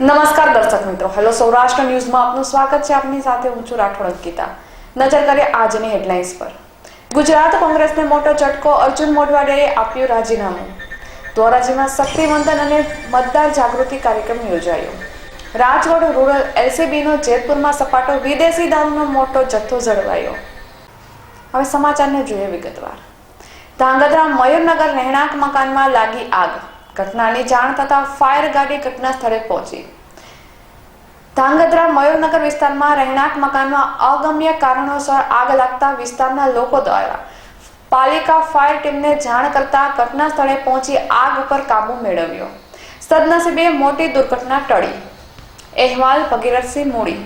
નમસ્કાર દર્શક મિત્રો. હેલો સૌરાષ્ટ્ર ન્યૂઝમાં આપનું સ્વાગત છે. આપની સાથે હું છું રાઠોડ અંકિતા. નજર કરીએ આજની હેડલાઇન્સ પર. ગુજરાત કોંગ્રેસને મોટો ઝટકો અર્જુન મોઢવાડિયાએ આપ્યું રાજીનામું. ધોરાજીમાં શક્તિવંદન અને મતદાર જાગૃતિ કાર્યક્રમ યોજાયો. રાજકોટ રૂરલ એલસીબીનો જેતપુરમાં સપાટો વિદેશી દારૂનો મોટો જથ્થો જળવાયો. હવે સમાચારને જોઈએ વિગતવાર. ધાંગધ્રા મયુરનગર રહેણાંક મકાનમાં લાગી આગ. ઘટનાની જાણ થતાં ફાયર ગાડી ઘટના સ્થળે પહોંચી. ધાંગધ્રા મયુરનગર વિસ્તારમાં રહેણાંક મકાનમાં અગમ્ય કારણોસર આગ લાગતા વિસ્તારના લોકો દ્વારા પાલિકા ફાયર ટીમને જાણ કરતા ઘટના સ્થળે પહોંચી આગ ઉપર કાબુ મેળવ્યો. સદનસીબે મોટી દુર્ઘટના ટળી. અહેવાલ ભગીરથસિંહ મૂડી.